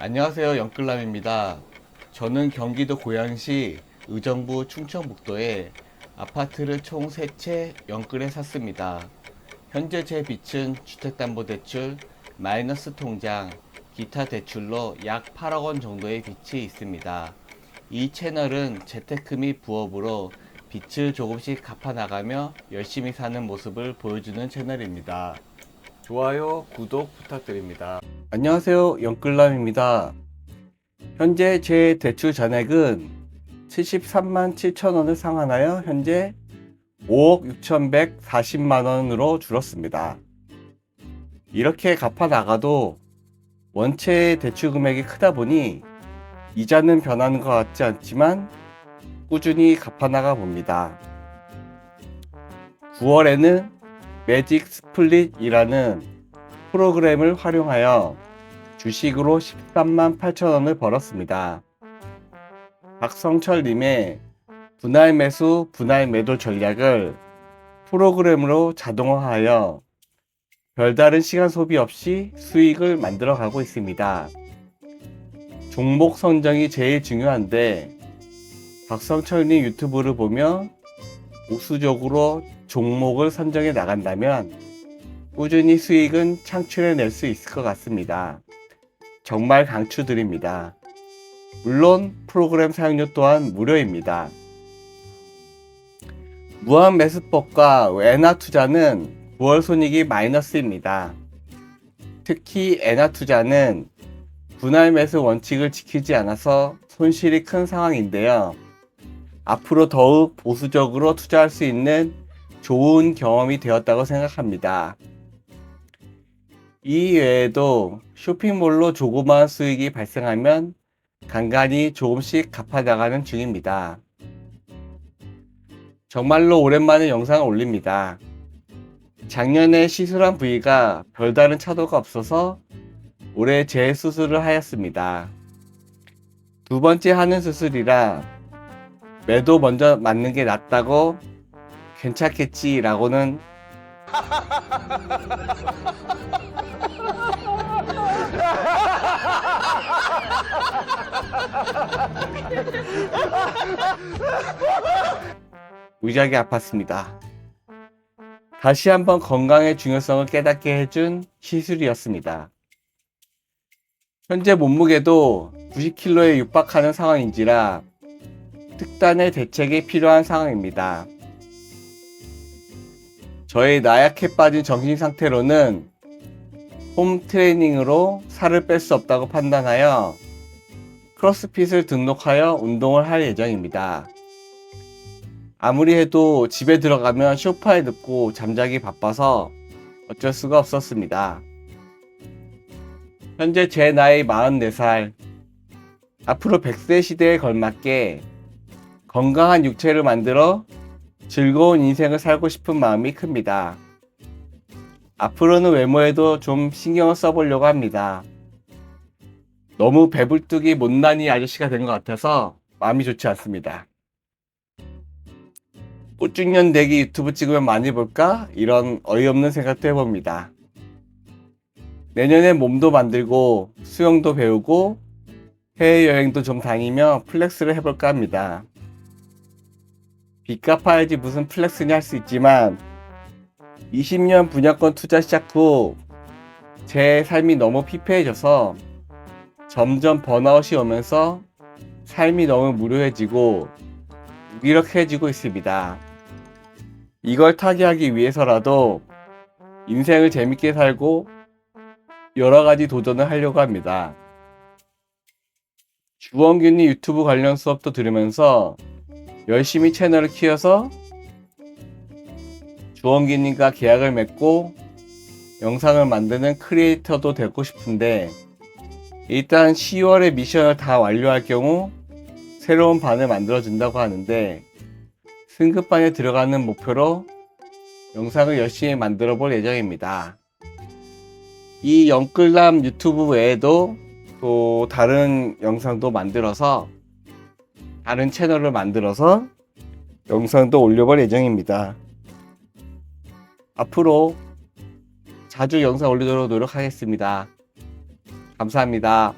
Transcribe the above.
안녕하세요. 영끌남입니다. 저는 경기도 고양시 의정부 충청북도에 아파트를 총 3채 영끌에 샀습니다. 현재 제 빚은 주택담보대출, 마이너스 통장, 기타 대출로 약 8억 원 정도의 빚이 있습니다. 이 채널은 재테크 및 부업으로 빚을 조금씩 갚아나가며 열심히 사는 모습을 보여주는 채널입니다. 좋아요, 구독 부탁드립니다. 안녕하세요. 영끌남입니다. 현재 제 대출 잔액은 73만 7천 원을 상환하여 현재 5억 6,140만 원으로 줄었습니다. 이렇게 갚아 나가도 원체 대출 금액이 크다 보니 이자는 변하는 것 같지 않지만 꾸준히 갚아 나가 봅니다. 9월에는 매직 스플릿이라는 프로그램을 활용하여 주식으로 13만 8천 원을 벌었습니다. 박성철님의 분할 매수, 분할 매도 전략을 프로그램으로 자동화하여 별다른 시간 소비 없이 수익을 만들어 가고 있습니다. 종목 선정이 제일 중요한데 박성철님 유튜브를 보며 우수적으로 종목을 선정해 나간다면 꾸준히 수익은 창출해 낼 수 있을 것 같습니다. 정말 강추드립니다. 물론 프로그램 사용료 또한 무료입니다. 무한 매수법과 엔화 투자는 9월 손익이 마이너스입니다. 특히 엔화 투자는 분할 매수 원칙을 지키지 않아서 손실이 큰 상황인데요. 앞으로 더욱 보수적으로 투자할 수 있는 좋은 경험이 되었다고 생각합니다. 이 외에도 쇼핑몰로 조그마한 수익이 발생하면 간간히 조금씩 갚아나가는 중입니다. 정말로 오랜만에 영상을 올립니다. 작년에 시술한 부위가 별다른 차도가 없어서 올해 재수술을 하였습니다. 두 번째 하는 수술이라 매도 먼저 맞는 게 낫다고 괜찮겠지라고는 무지하게 아팠습니다. 다시 한번 건강의 중요성을 깨닫게 해준 시술이었습니다. 현재 몸무게도 90kg에 육박하는 상황인지라 특단의 대책이 필요한 상황입니다. 저의 나약해 빠진 정신 상태로는 홈 트레이닝으로 살을 뺄 수 없다고 판단하여 크로스핏을 등록하여 운동을 할 예정입니다. 아무리 해도 집에 들어가면 소파에 눕고 잠자기 바빠서 어쩔 수가 없었습니다. 현재 제 나이 44살. 앞으로 100세 시대에 걸맞게 건강한 육체를 만들어 즐거운 인생을 살고 싶은 마음이 큽니다. 앞으로는 외모에도 좀 신경을 써보려고 합니다. 너무 배불뚝이 못난이 아저씨가 된 것 같아서 마음이 좋지 않습니다. 꽃중년 대기 유튜브 찍으면 많이 볼까? 이런 어이없는 생각도 해봅니다. 내년에 몸도 만들고 수영도 배우고 해외여행도 좀 다니며 플렉스를 해볼까 합니다. 빚 갚아야지 무슨 플렉스냐 할 수 있지만 20년 분양권 투자 시작 후 제 삶이 너무 피폐해져서 점점 번아웃이 오면서 삶이 너무 무료해지고 무기력해지고 있습니다. 이걸 타개하기 위해서라도 인생을 재밌게 살고 여러 가지 도전을 하려고 합니다. 주원균이 유튜브 관련 수업도 들으면서 열심히 채널을 키워서 주원균님과 계약을 맺고 영상을 만드는 크리에이터도 되고 싶은데 일단 10월에 미션을 다 완료할 경우 새로운 반을 만들어 준다고 하는데 승급반에 들어가는 목표로 영상을 열심히 만들어 볼 예정입니다. 이 영끌남 유튜브 외에도 또 다른 영상도 만들어서 다른 채널을 만들어서 영상도 올려볼 예정입니다. 앞으로 자주 영상 올리도록 노력하겠습니다. 감사합니다.